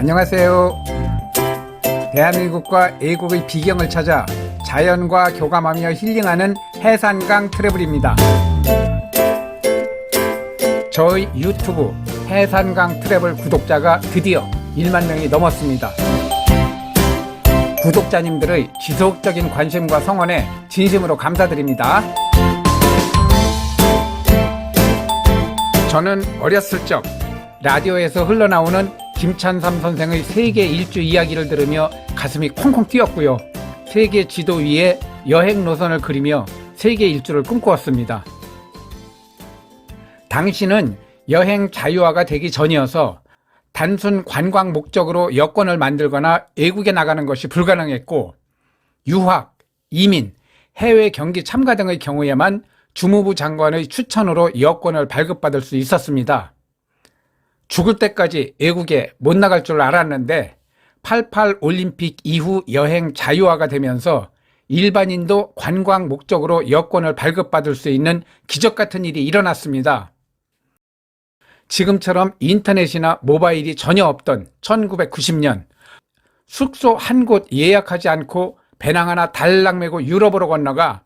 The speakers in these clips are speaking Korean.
안녕하세요. 대한민국과 애국의 비경을 찾아 자연과 교감하며 힐링하는 해산강 트래블입니다. 저희 유튜브 해산강 트래블 구독자가 드디어 1만 명이 넘었습니다. 구독자님들의 지속적인 관심과 성원에 진심으로 감사드립니다. 저는 어렸을 적 라디오에서 흘러나오는 김찬삼 선생의 세계 일주 이야기를 들으며 가슴이 콩콩 뛰었고요. 세계 지도 위에 여행 노선을 그리며 세계 일주를 꿈꾸었습니다. 당시는 여행 자유화가 되기 전이어서 단순 관광 목적으로 여권을 만들거나 외국에 나가는 것이 불가능했고 유학, 이민, 해외 경기 참가 등의 경우에만 주무부 장관의 추천으로 여권을 발급받을 수 있었습니다. 죽을 때까지 외국에 못 나갈 줄 알았는데 88 올림픽 이후 여행 자유화가 되면서 일반인도 관광 목적으로 여권을 발급받을 수 있는 기적 같은 일이 일어났습니다. 지금처럼 인터넷이나 모바일이 전혀 없던 1990년 숙소 한 곳 예약하지 않고 배낭 하나 달랑 메고 유럽으로 건너가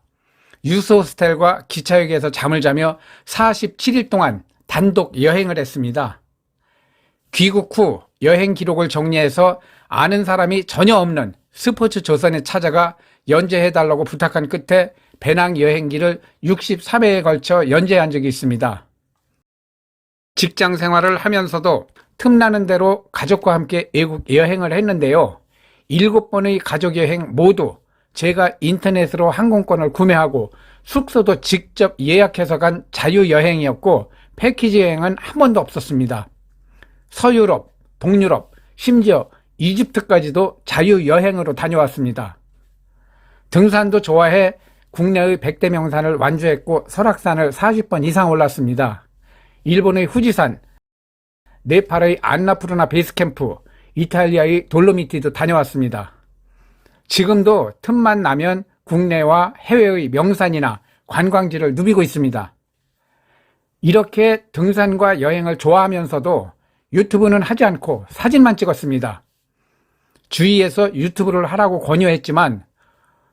유소 호스텔과 기차역에서 잠을 자며 47일 동안 단독 여행을 했습니다. 귀국 후 여행 기록을 정리해서 아는 사람이 전혀 없는 스포츠 조선에 찾아가 연재해달라고 부탁한 끝에 배낭 여행기를 63회에 걸쳐 연재한 적이 있습니다. 직장 생활을 하면서도 틈나는 대로 가족과 함께 외국 여행을 했는데요. 일곱 번의 가족 여행 모두 제가 인터넷으로 항공권을 구매하고 숙소도 직접 예약해서 간 자유여행이었고 패키지 여행은 한 번도 없었습니다. 서유럽, 동유럽, 심지어 이집트까지도 자유여행으로 다녀왔습니다. 등산도 좋아해 국내의 백대 명산을 완주했고 설악산을 40번 이상 올랐습니다. 일본의 후지산, 네팔의 안나푸르나 베이스캠프, 이탈리아의 돌로미티도 다녀왔습니다. 지금도 틈만 나면 국내와 해외의 명산이나 관광지를 누비고 있습니다. 이렇게 등산과 여행을 좋아하면서도 유튜브는 하지 않고 사진만 찍었습니다. 주위에서 유튜브를 하라고 권유했지만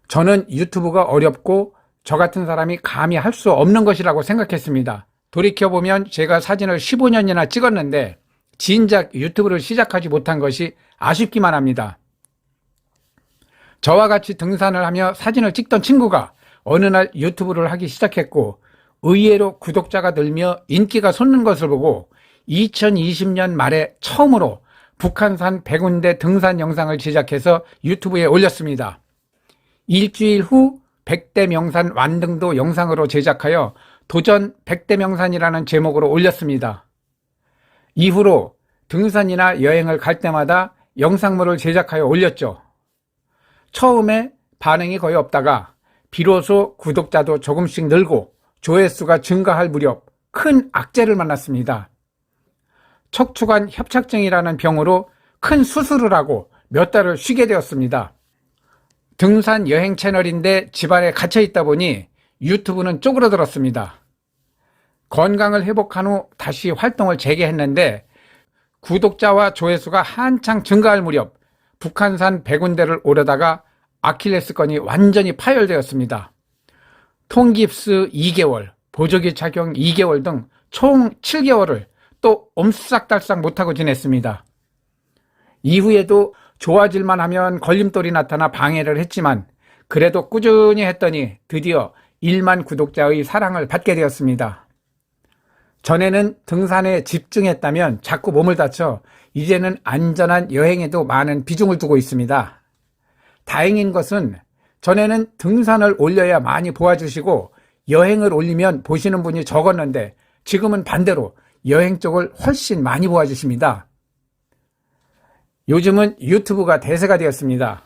저는 유튜브가 어렵고 저 같은 사람이 감히 할 수 없는 것이라고 생각했습니다. 돌이켜보면 제가 사진을 15년이나 찍었는데 진작 유튜브를 시작하지 못한 것이 아쉽기만 합니다. 저와 같이 등산을 하며 사진을 찍던 친구가 어느 날 유튜브를 하기 시작했고 의외로 구독자가 늘며 인기가 솟는 것을 보고 2020년 말에 처음으로 북한산 100군데 등산 영상을 제작해서 유튜브에 올렸습니다. 일주일 후 100대 명산 완등도 영상으로 제작하여 도전 100대 명산이라는 제목으로 올렸습니다. 이후로 등산이나 여행을 갈 때마다 영상물을 제작하여 올렸죠. 처음에 반응이 거의 없다가 비로소 구독자도 조금씩 늘고 조회수가 증가할 무렵 큰 악재를 만났습니다. 척추관 협착증이라는 병으로 큰 수술을 하고 몇 달을 쉬게 되었습니다. 등산 여행 채널인데 집안에 갇혀 있다 보니 유튜브는 쪼그러들었습니다. 건강을 회복한 후 다시 활동을 재개했는데 구독자와 조회수가 한창 증가할 무렵 북한산 100군데를 오르다가 아킬레스건이 완전히 파열되었습니다. 통깁스 2개월, 보조기 착용 2개월 등 총 7개월을 또 옴싹달싹 못하고 지냈습니다. 이후에도 좋아질만 하면 걸림돌이 나타나 방해를 했지만 그래도 꾸준히 했더니 드디어 1만 구독자의 사랑을 받게 되었습니다. 전에는 등산에 집중했다면 자꾸 몸을 다쳐 이제는 안전한 여행에도 많은 비중을 두고 있습니다. 다행인 것은 전에는 등산을 올려야 많이 보아주시고 여행을 올리면 보시는 분이 적었는데 지금은 반대로 여행 쪽을 훨씬 많이 보아주십니다. 요즘은 유튜브가 대세가 되었습니다.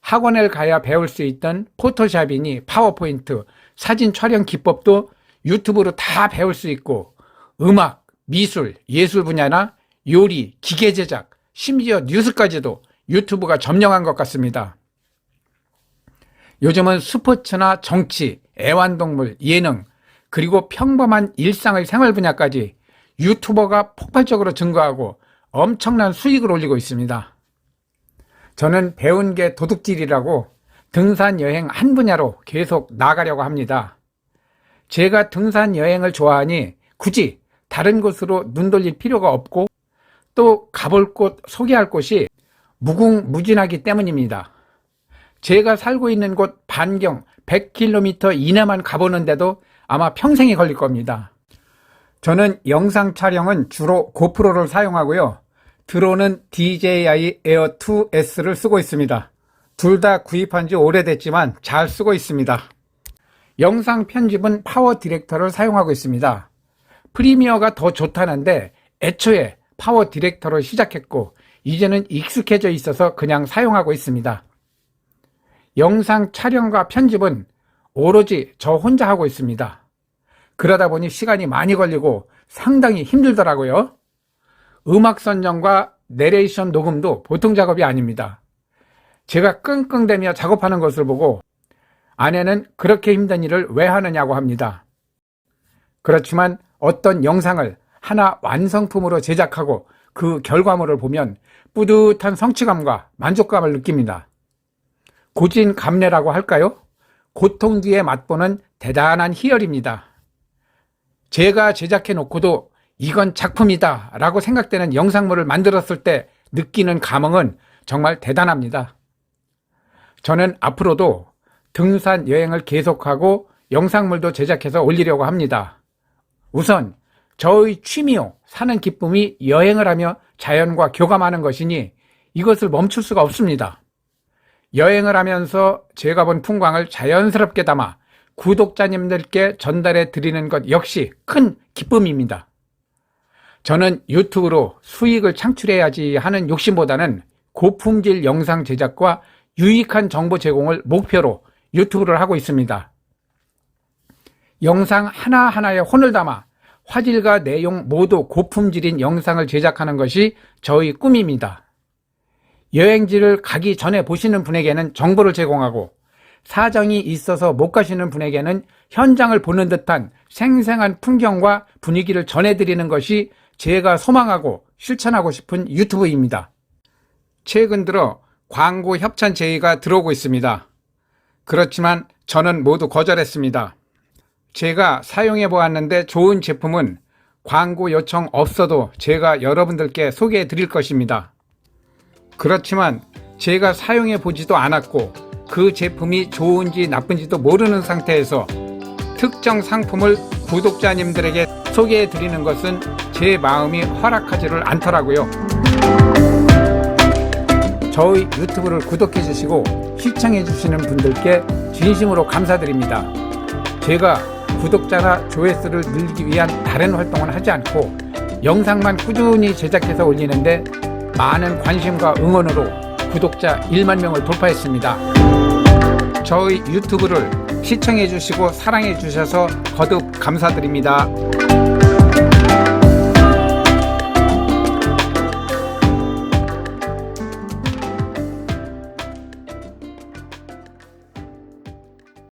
학원을 가야 배울 수 있던 포토샵이니 파워포인트, 사진 촬영 기법도 유튜브로 다 배울 수 있고 음악, 미술, 예술 분야나 요리, 기계 제작, 심지어 뉴스까지도 유튜브가 점령한 것 같습니다. 요즘은 스포츠나 정치, 애완동물, 예능, 그리고 평범한 일상의 생활 분야까지 유튜버가 폭발적으로 증가하고 엄청난 수익을 올리고 있습니다. 저는 배운 게 도둑질이라고 등산 여행 한 분야로 계속 나가려고 합니다. 제가 등산 여행을 좋아하니 굳이 다른 곳으로 눈 돌릴 필요가 없고 또 가볼 곳, 소개할 곳이 무궁무진하기 때문입니다. 제가 살고 있는 곳 반경 100km 이내만 가보는데도 아마 평생이 걸릴 겁니다. 저는 영상 촬영은 주로 고프로를 사용하고요. 드론은 DJI Air 2S를 쓰고 있습니다. 둘 다 구입한 지 오래됐지만 잘 쓰고 있습니다. 영상 편집은 파워 디렉터를 사용하고 있습니다. 프리미어가 더 좋다는데 애초에 파워 디렉터로 시작했고 이제는 익숙해져 있어서 그냥 사용하고 있습니다. 영상 촬영과 편집은 오로지 저 혼자 하고 있습니다. 그러다 보니 시간이 많이 걸리고 상당히 힘들더라고요. 음악 선정과 내레이션 녹음도 보통 작업이 아닙니다. 제가 끙끙대며 작업하는 것을 보고 아내는 그렇게 힘든 일을 왜 하느냐고 합니다. 그렇지만 어떤 영상을 하나 완성품으로 제작하고 그 결과물을 보면 뿌듯한 성취감과 만족감을 느낍니다. 고진 감래라고 할까요? 고통 뒤에 맛보는 대단한 희열입니다. 제가 제작해 놓고도 이건 작품이다 라고 생각되는 영상물을 만들었을 때 느끼는 감흥은 정말 대단합니다. 저는 앞으로도 등산 여행을 계속하고 영상물도 제작해서 올리려고 합니다. 우선 저의 취미요 사는 기쁨이 여행을 하며 자연과 교감하는 것이니 이것을 멈출 수가 없습니다. 여행을 하면서 제가 본 풍광을 자연스럽게 담아 구독자님들께 전달해 드리는 것 역시 큰 기쁨입니다. 저는 유튜브로 수익을 창출해야지 하는 욕심보다는 고품질 영상 제작과 유익한 정보 제공을 목표로 유튜브를 하고 있습니다. 영상 하나하나에 혼을 담아 화질과 내용 모두 고품질인 영상을 제작하는 것이 저희 꿈입니다. 여행지를 가기 전에 보시는 분에게는 정보를 제공하고 사정이 있어서 못 가시는 분에게는 현장을 보는 듯한 생생한 풍경과 분위기를 전해드리는 것이 제가 소망하고 실천하고 싶은 유튜브입니다. 최근 들어 광고 협찬 제의가 들어오고 있습니다. 그렇지만 저는 모두 거절했습니다. 제가 사용해 보았는데 좋은 제품은 광고 요청 없어도 제가 여러분들께 소개해 드릴 것입니다. 그렇지만 제가 사용해 보지도 않았고 그 제품이 좋은지 나쁜지도 모르는 상태에서 특정 상품을 구독자님들에게 소개해 드리는 것은 제 마음이 허락하지를 않더라고요. 저희 유튜브를 구독해 주시고 시청해 주시는 분들께 진심으로 감사드립니다. 제가 구독자나 조회수를 늘리기 위한 다른 활동은 하지 않고 영상만 꾸준히 제작해서 올리는데 많은 관심과 응원으로 구독자 1만 명을 돌파했습니다. 저희 유튜브를 시청해 주시고 사랑해 주셔서 거듭 감사드립니다.